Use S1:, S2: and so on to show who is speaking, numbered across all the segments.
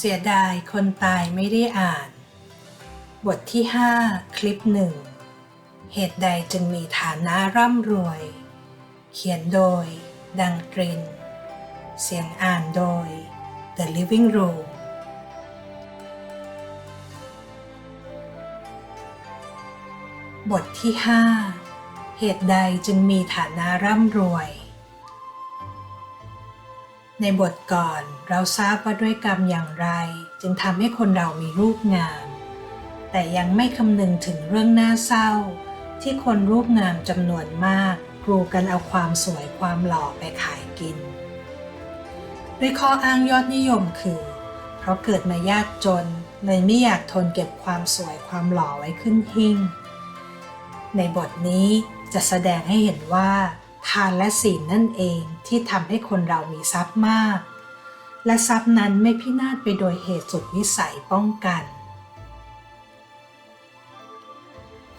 S1: เสียดายคนตายไม่ได้อ่าน บทที่ 5 คลิปหนึ่ง เหตุใดจึงมีฐานะร่ำรวย เขียนโดย ดังตริน เสียงอ่านโดย The Living Room บทที่ 5 เหตุใดจึงมีฐานะร่ำรวย ในบทก่อนเราทราบว่าด้วยกรรมอย่างไร จึงทำให้คนเรามีรูปงาม แต่ยังไม่คำนึงถึงเรื่องน่าเศร้า ที่คนรูปงามจำนวนมากกรูกันเอาความสวยความหล่อไปขายกิน ด้วยข้ออ้างยอดนิยมคือ เพราะเกิดมายากจนเลยไม่อยากทนเก็บความสวยความหล่อไว้ขึ้นหิ้งในบทนี้จะแสดงให้เห็นว่า ทานและศีลนั่นเองที่ทำให้คนเรามีทรัพย์มาก และทรัพย์นั้นไม่พินาศไปโดยเหตุสุดวิสัยป้องกัน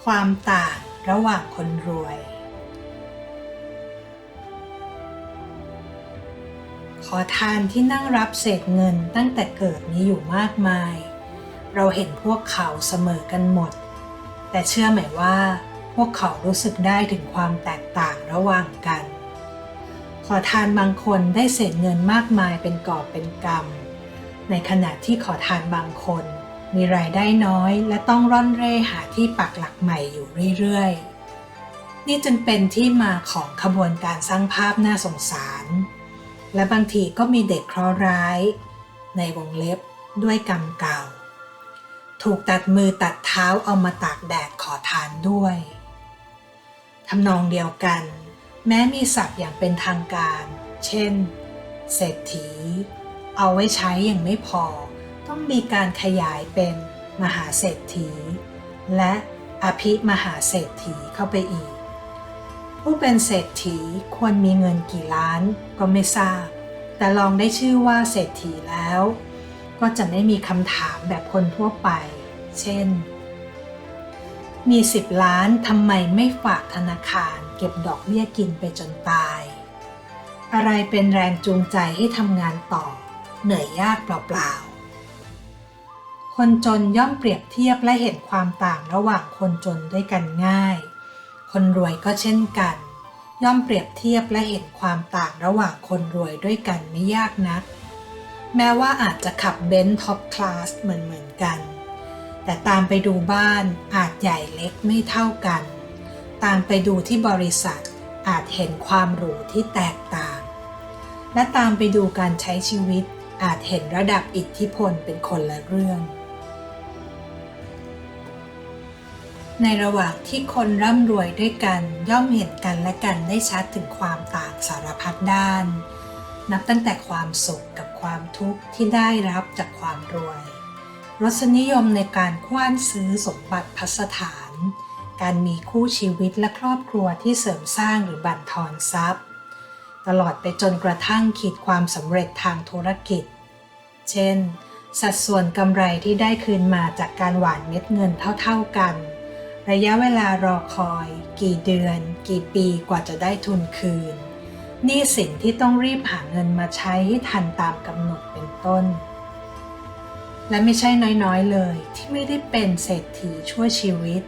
S1: ความต่างระหว่างคนรวย ขอทานที่นั่งรับเศษเงินตั้งแต่เกิดนี้อยู่มากมาย เราเห็นพวกเขาเสมอกันหมด แต่เชื่อไหมว่า พวกเขารู้สึกได้ถึงความแตกต่างระหว่างกัน ขอทานบางคนได้เศษเงินมากมายเป็นกอบเป็นกำในขณะที่ขอทานบางคน มีรายได้น้อยและต้องร่อนเร่หาที่ปักหลักใหม่อยู่เรื่อยๆ นี่จึงเป็นที่มาของขบวนการสร้างภาพน่าสงสาร และบางทีก็มีเด็กเคราะห์ร้าย ในวงเล็บด้วยกรรมเก่าถูกตัดมือตัดเท้าเอามาตากแดดขอทานด้วย ทำนองเดียวกัน แม้มีศัพท์อย่างเป็นทางการ เช่น เศรษฐี เอาไว้ใช้อย่างไม่พอ ต้องมีการขยายเป็นมหาเศรษฐี และอภิมหาเศรษฐีเข้าไปอีก ผู้เป็นเศรษฐีควรมีเงินกี่ล้านก็ไม่ทราบ แต่ลองได้ชื่อว่าเศรษฐีแล้ว ก็จะไม่มีคำถามแบบคนทั่วไป เช่น มี10ล้านทำไมไม่ฝากธนาคาร เก็บดอกเบี้ยกินไปจนตาย อะไรเป็นแรงจูงใจให้ทำงานต่อ เหนื่อยยากเปล่าๆ คนจนย่อมเปรียบเทียบและเห็นความต่างระหว่างคนจนด้วยกันง่าย คนรวยก็เช่นกัน ย่อมเปรียบเทียบและเห็นความต่างระหว่างคนรวยด้วยกันไม่ยากนัก แม้ว่าอาจจะขับเบนซ์ท็อปคลาสเหมือนเหมือนกัน แต่ตามไปดูบ้านอาจใหญ่เล็กไม่เท่ากัน ตามไปดูที่บริษัทอาจเห็นความหรูที่แตกต่าง และตามไปดูการใช้ชีวิตอาจเห็นระดับอิทธิพลเป็นคนละเรื่อง ในระหว่างที่คนร่ำรวยด้วยกันย่อมเห็นกันและกันได้ชัดถึงความต่างสารพัดด้าน นับตั้งแต่ความสุขกับความทุกข์ที่ได้รับจากความรวย รสนิยมในการคว้านซื้อสมบัติพัสถาน การมีคู่ชีวิตและครอบครัวที่เสริมสร้างหรือบั่นทอนทรัพย์ ตลอดไปจนกระทั่งขีดความสำเร็จทางธุรกิจ เช่น สัดส่วนกำไรที่ได้คืนมาจากการหว่านเม็ดเงินเท่าๆกัน ระยะเวลารอคอย กี่เดือน กี่ปีกว่าจะได้ทุนคืนหนี้สินที่ต้องรีบหาเงินมาใช้ให้ทันตามกำหนดเป็นต้น และไม่ใช่น้อยๆเลยที่ไม่ได้เป็นเศรษฐีชั่วชีวิต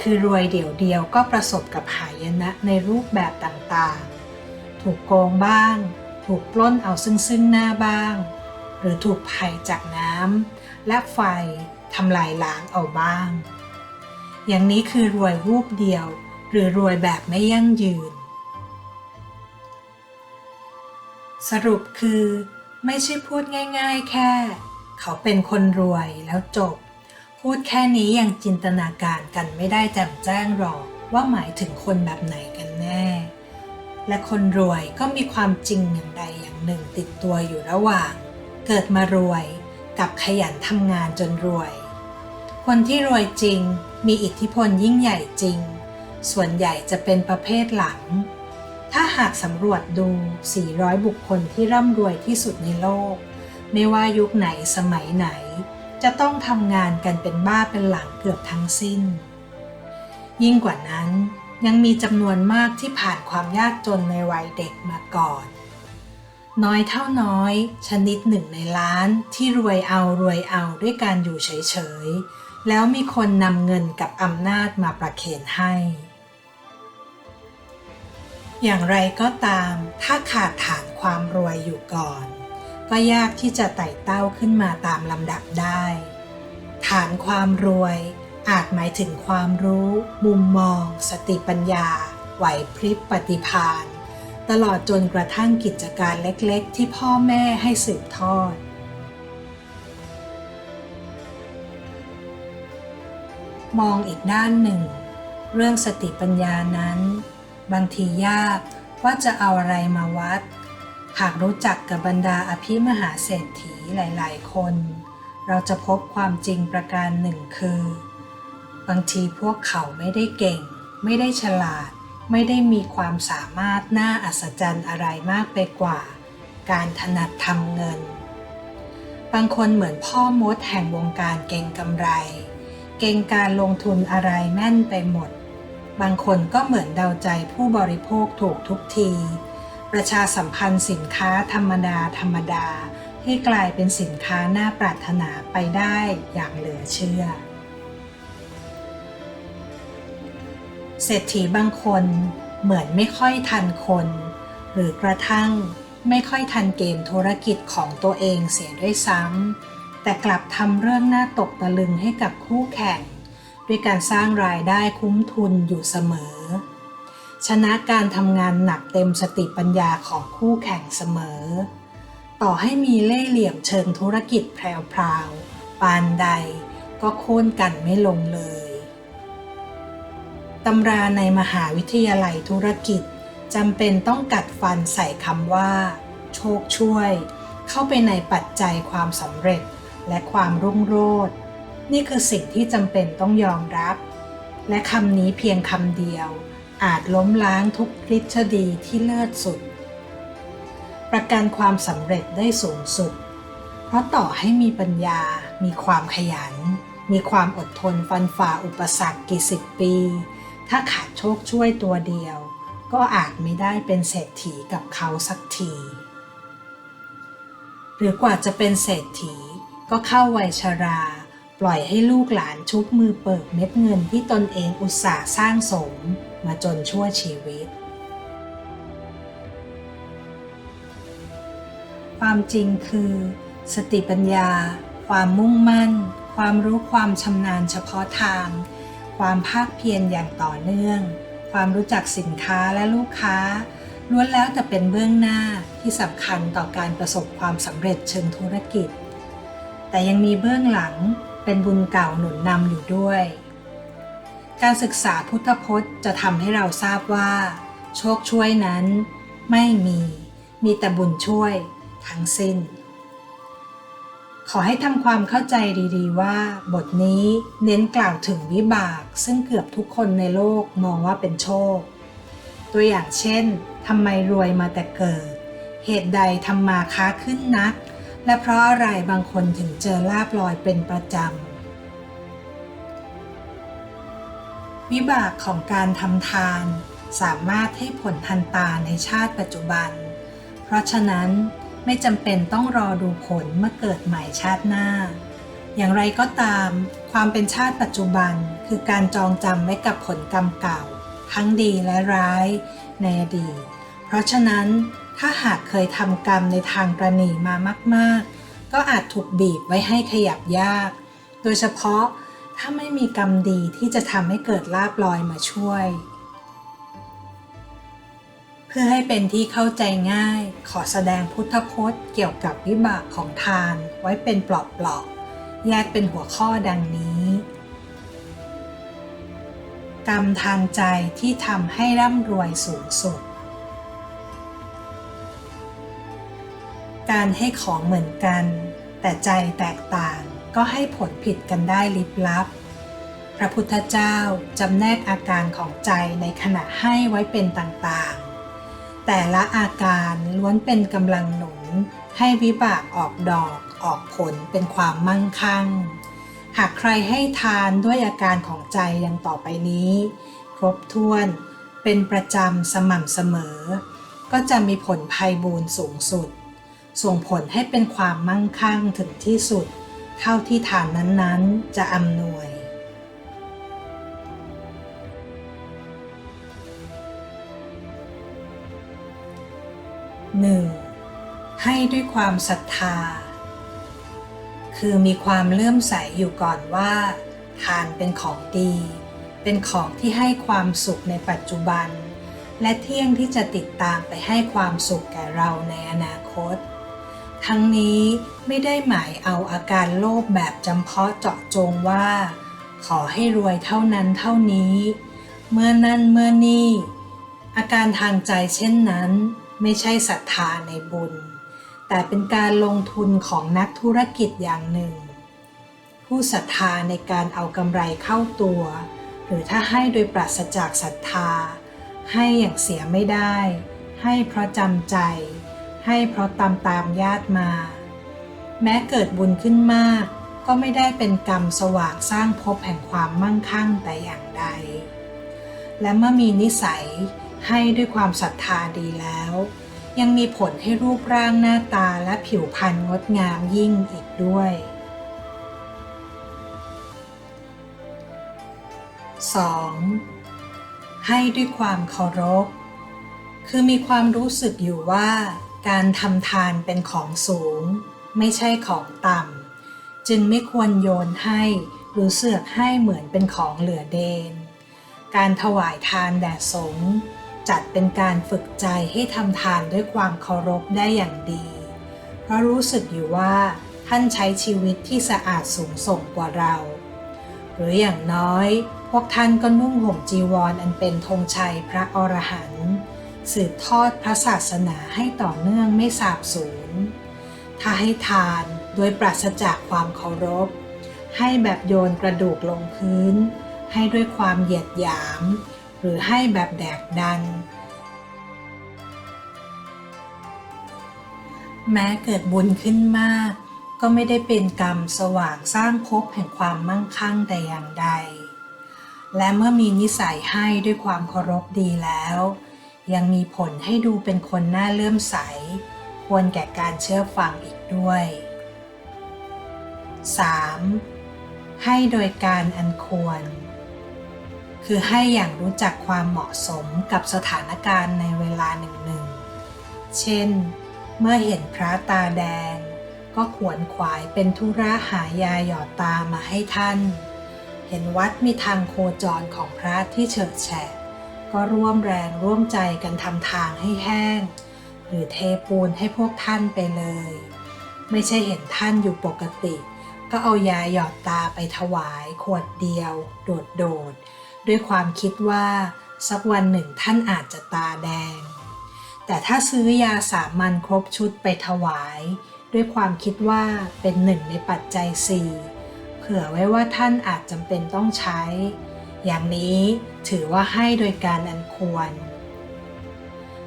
S1: คือรวยเดี่ยวเดียวก็ประสบกับหายนะในรูปแบบต่างๆ ถูกโกงบ้าง ถูกปล้นเอาซึ่งซึ่งหน้าบ้าง หรือถูกภัยจากน้ำและไฟทำลายล้างเอาบ้าง อย่างนี้คือรวยวูบเดียว หรือรวยแบบไม่ยั่งยืน สรุปคือ ไม่ใช่พูดง่าย ๆ แค่ เขาเป็นคนรวยแล้วจบ พูดแค่นี้ยังจินตนาการกันไม่ได้แจ่มแจ้งหรอกว่าหมายถึงคนแบบไหนกันแน่ และคนรวยก็มีความจริงอย่างใดอย่างหนึ่งติดตัวอยู่ระหว่าง เกิดมารวยกับขยันทำงานจนรวย คนที่รวยจริงมีอิทธิพลยิ่งใหญ่จริง ส่วนใหญ่จะเป็นประเภทหลัง ถ้าหากสำรวจดู 400 บุคคลที่ร่ำรวยที่สุดในโลก ไม่ว่ายุคไหนสมัยไหน จะต้องทำงานกันเป็นบ้าเป็นหลังเกือบทั้งสิ้น ยิ่งกว่านั้นยังมีจำนวนมากที่ผ่านความยากจนในวัยเด็กมาก่อน น้อยเท่าน้อย ชนิดหนึ่งในล้านที่รวยเอารวยเอาด้วยการอยู่เฉยๆ แล้วมีคนนำเงินกับอำนาจมาประเคนให้ อย่างไรก็ตาม ถ้าขาดฐานความรวยอยู่ก่อน ก็ยากที่จะไต่เต้าขึ้นมาตามลำดับได้ ฐานความรวยอาจหมายถึงความรู้ มุมมอง สติปัญญา ไหวพริบปฏิภาณ ตลอดจนกระทั่งกิจการเล็กๆ ที่พ่อแม่ให้สืบทอด มองอีกด้านหนึ่ง เรื่องสติปัญญานั้น บางทียากว่าจะเอาอะไรมาวัด หากรู้จักกับบรรดาอภิมหาเศรษฐีหลายๆ คน เราจะพบความจริงประการหนึ่งคือ บางทีพวกเขาไม่ได้เก่ง ไม่ได้ฉลาด ไม่ได้มีความสามารถน่าอัศจรรย์อะไรมากไปกว่า การถนัดทำเงิน บางคนเหมือนพ่อมดแห่งวงการเก่งกำไร เก่งการลงทุนอะไรแม่นไปหมด บางคนก็เหมือนเดาใจผู้บริโภคถูกทุกที ประชาสัมพันธ์สินค้าธรรมดาธรรมดา ให้กลายเป็นสินค้าน่าปรารถนาไปได้อย่างเหลือเชื่อ เศรษฐีบางคนเหมือนไม่ค่อยทันคน หรือกระทั่งไม่ค่อยทันเกมธุรกิจของตัวเองเสียด้วยซ้ำแต่กลับทำเรื่องน่าตกตะลึงให้กับคู่แข่ง ด้วยการสร้างรายได้คุ้มทุนอยู่เสมอ ชนะการทำงานหนักเต็มสติปัญญาของคู่แข่งเสมอ ต่อให้มีเล่ห์เหลี่ยมเชิงธุรกิจแพรวๆปานใดก็โค่นกันไม่ลงเลยตำราในมหาวิทยาลัยธุรกิจจำเป็นต้องกัดฟันใส่คำว่า โชคช่วย เข้าไปในปัจจัยความสำเร็จและความรุ่งโรจน์นี่คือสิ่งที่จำเป็นต้องยอมรับ และคำนี้เพียงคำเดียว อาจล้มล้างทุกทฤษฎีที่เลิศสุด ประกันความสำเร็จได้สูงสุด เพราะต่อให้มีปัญญา มีความขยัน มีความอดทนฟันฝ่าอุปสรรคกี่สิบปี ถ้าขาดโชคช่วยตัวเดียว ก็อาจไม่ได้เป็นเศรษฐีกับเขาสักที หรือกว่าจะเป็นเศรษฐีก็เข้าวัยชราปล่อยให้ลูกหลานชุบมือเปิดเม็ดเงินที่ตนเองอุตส่าห์สร้างสม มาจนชั่วชีวิต ความจริงคือ สติปัญญา ความมุ่งมั่น ความรู้ความชำนาญเฉพาะทาง ความภาคเพียรอย่างต่อเนื่อง ความรู้จักสินค้าและลูกค้าล้วนแล้วแต่เป็นเบื้องหน้าที่สำคัญต่อการประสบความสำเร็จเชิงธุรกิจ แต่ยังมีเบื้องหลังเป็นบุญเก่าหนุนนำอยู่ด้วย การศึกษาพุทธพจน์จะทำให้เราทราบว่า โชคช่วยนั้นไม่มี มีแต่บุญช่วยทั้งสิ้น ขอให้ทำความเข้าใจดีๆ ว่า บทนี้เน้นกล่าวถึงวิบาก ซึ่งเกือบทุกคนในโลกมองว่าเป็นโชค ตัวอย่างเช่นทำไมรวยมาแต่เกิด เหตุใดทำมาค้าขึ้นนัก และเพราะอะไรบางคนถึงเจอลาบลอยเป็นประจำ วิบากของการทำทาน สามารถให้ผลทันตาในชาติปัจจุบัน เพราะฉะนั้นไม่จำเป็นต้องรอดูผลเมื่อเกิดใหม่ชาติหน้า อย่างไรก็ตาม ความเป็นชาติปัจจุบันคือการจองจำไว้กับผลกรรมเก่า ทั้งดีและร้ายในอดีต เพราะฉะนั้นถ้าหากเคยทำกรรมในทางประนีมามาก ๆ ก็อาจถูกบีบไว้ให้ขยับยาก โดยเฉพาะ ถ้าไม่มีกรรมดีที่จะทำให้เกิดลาบลอยมาช่วย เพื่อให้เป็นที่เข้าใจง่ายขอแสดงพุทธพจน์เกี่ยวกับวิบากของทานไว้เป็นปลอกๆแยกเป็นหัวข้อดังนี้ กรรมทางใจที่ทำให้ร่ำรวยสูงสุด การให้ของเหมือนกัน แต่ใจแตกต่าง ก็ให้ผลผิดกันได้ลิบลับ พระพุทธเจ้าจำแนกอาการของใจในขณะให้ไว้เป็นต่างๆ แต่ละอาการล้วนเป็นกำลังหนุน ให้วิบากออกดอกออกผลเป็นความมั่งคั่ง หากใครให้ทานด้วยอาการของใจย่างต่อไปนี้ ครบถ้วนเป็นประจำสม่ำเสมอ ก็จะมีผลภัยบูนสูงสุด ส่งผลให้เป็นความมั่งคั่งถึงที่สุด เท่าที่ฐานนั้นๆ จะอำนวย 1. ให้ด้วยความศรัทธา คือมีความเลื่อมใสอยู่ก่อนว่าทานเป็นของดี เป็นของที่ให้ความสุขในปัจจุบัน และเที่ยงที่จะติดตามไปให้ความสุขแก่เราในอนาคต ทั้งนี้ไม่ได้หมายเอาอาการโลภแบบจำเพาะเจาะจงว่า ขอให้รวยเท่านั้นเท่านี้ เมื่อนั่นเมื่อนี่ อาการทางใจเช่นนั้น ไม่ใช่ศรัทธาในบุญ แต่เป็นการลงทุนของนักธุรกิจอย่างหนึ่ง ผู้ศรัทธาในการเอากำไรเข้าตัว หรือถ้าให้โดยปราศจากศรัทธา ให้อย่างเสียไม่ได้ ให้เพราะจำใจ ให้เพราะตามตามญาติมา แม้เกิดบุญขึ้นมาก ก็ไม่ได้เป็นกรรมสว่างสร้างภพแห่งความมั่งคั่งแต่อย่างใด และเมื่อมีนิสัยให้ด้วยความศรัทธาดีแล้ว ยังมีผลให้รูปร่างหน้าตาและผิวพรรณงดงามยิ่งอีกด้วย 2. ให้ด้วยความเคารพ คือมีความรู้สึกอยู่ว่า การทำทานเป็นของสูง ไม่ใช่ของต่ำ จึงไม่ควรโยนให้หรือเสือกให้เหมือนเป็นของเหลือเดน การถวายทานแด่สงฆ์จัดเป็นการฝึกใจให้ทำทานด้วยความเคารพได้อย่างดี เพราะรู้สึกอยู่ว่าท่านใช้ชีวิตที่สะอาดสูงส่งกว่าเรา หรืออย่างน้อย พวกท่านก็นุ่งห่มจีวรออันเป็นธงชัยพระอรหันต์ สืบทอดพระศาสนาให้ต่อเนื่องไม่สาบสูญ ถ้าให้ทานโดยปราศจากความเคารพ ให้แบบโยนกระดูกลงพื้น ให้ด้วยความเหยียดหยาม หรือให้แบบแดกดัน แม้เกิดบุญขึ้นมาก ก็ไม่ได้เป็นกรรมสว่างสร้างภพแห่งความมั่งคั่งแต่อย่างใด และเมื่อมีนิสัยให้ด้วยความเคารพดีแล้ว ยังมีผลให้ดูเป็นคนน่าเลื่อมใส ควรแก่การเชื่อฟังอีกด้วย 3. ให้โดยการอันควร คือให้อย่างรู้จักความเหมาะสมกับสถานการณ์ในเวลาหนึ่งหนึ่ง เช่น เมื่อเห็นพระตาแดง ก็ขวนขวายเป็นธุระหายาหยอดตามาให้ท่าน เห็นวัดมีทางโคจรของพระที่เฉิดแฉะ ก็ร่วมแรงร่วมใจกันทำทางให้แห้ง หรือเทปูนให้พวกท่านไปเลย ไม่ใช่เห็นท่านอยู่ปกติ ก็เอายาหยอดตาไปถวายขวดเดียว โดดโดดด้วยความคิดว่า สักวันหนึ่งท่านอาจจะตาแดง แต่ถ้าซื้อยาสามัญครบชุดไปถวาย ด้วยความคิดว่าเป็นหนึ่งในปัจจัยสี่เผื่อไว้ว่าท่านอาจจำเป็นต้องใช้ อย่างนี้ ถือว่าให้โดยการอันควร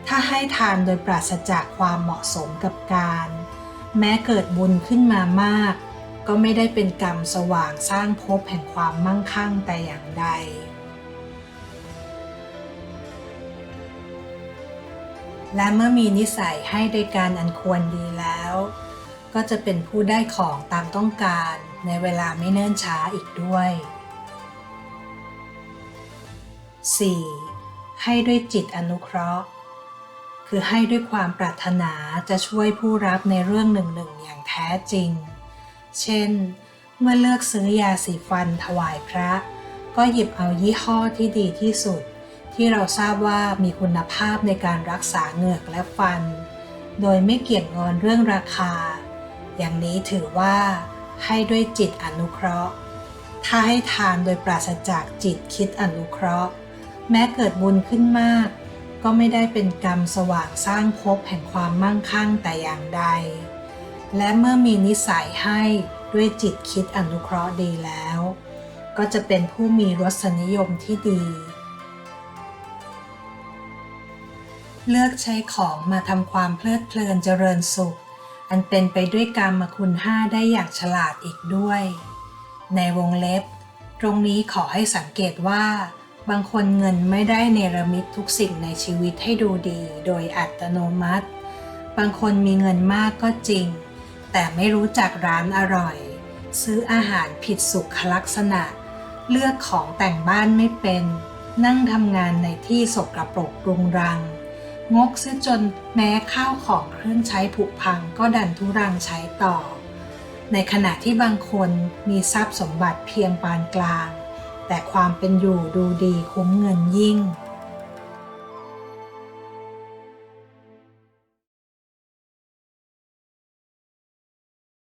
S1: ถ้าให้ทานโดยปราศจากความเหมาะสมกับการ แม้เกิดบุญขึ้นมามาก ก็ไม่ได้เป็นกรรมสว่างสร้างภพแห่งความมั่งคั่งแต่อย่างใด และเมื่อมีนิสัยให้โดยการอันควรดีแล้ว ก็จะเป็นผู้ได้ของตามต้องการในเวลาไม่เนิ่นช้าอีกด้วย 4. ให้ด้วยจิตอนุเคราะห์ คือให้ด้วยความปรารถนาจะช่วยผู้รับในเรื่องหนึ่งๆอย่างแท้จริง เช่น เมื่อเลือกซื้อยาสีฟันถวายพระ ก็หยิบเอายี่ห้อที่ดีที่สุด ที่เราทราบว่ามีคุณภาพในการรักษาเหงือกและฟัน โดยไม่เกี่ยงงอนเรื่องราคา อย่างนี้ถือว่า ให้ด้วยจิตอนุเคราะห์ ถ้าให้ทานโดยปราศจากจิตคิดอนุเคราะห์ แม้เกิดบุญขึ้นมาก ก็ไม่ได้เป็นกรรมสว่างสร้างภพแห่งความมั่งคั่งแต่อย่างใด และเมื่อมีนิสัยให้ด้วยจิตคิดอนุเคราะห์ดีแล้ว ก็จะเป็นผู้มีรสนิยมที่ดี เลือกใช้ของมาทำความเพลิดเพลินเจริญสุข อันเป็นไปด้วยกรรมคุณห้าได้อย่างฉลาดอีกด้วย ในวงเล็บ ตรงนี้ขอให้สังเกตว่า บางคนเงินไม่ได้เนรมิตทุกสิ่งในชีวิตให้ดูดี โดยอัตโนมัติ บางคนมีเงินมากก็จริง แต่ไม่รู้จักร้านอร่อย ซื้ออาหารผิดสุขลักษณะ เลือกของแต่งบ้านไม่เป็น นั่งทำงานในที่สกรปรกรุงรัง งกซะจนแม้ข้าวของเครื่องใช้ผุพังก็ดันทุรังใช้ต่อ ในขณะที่บางคนมีทรัพย์สมบัติเพียงปานกลาง แต่ความเป็นอยู่ดูดีคุ้มเงินยิ่ง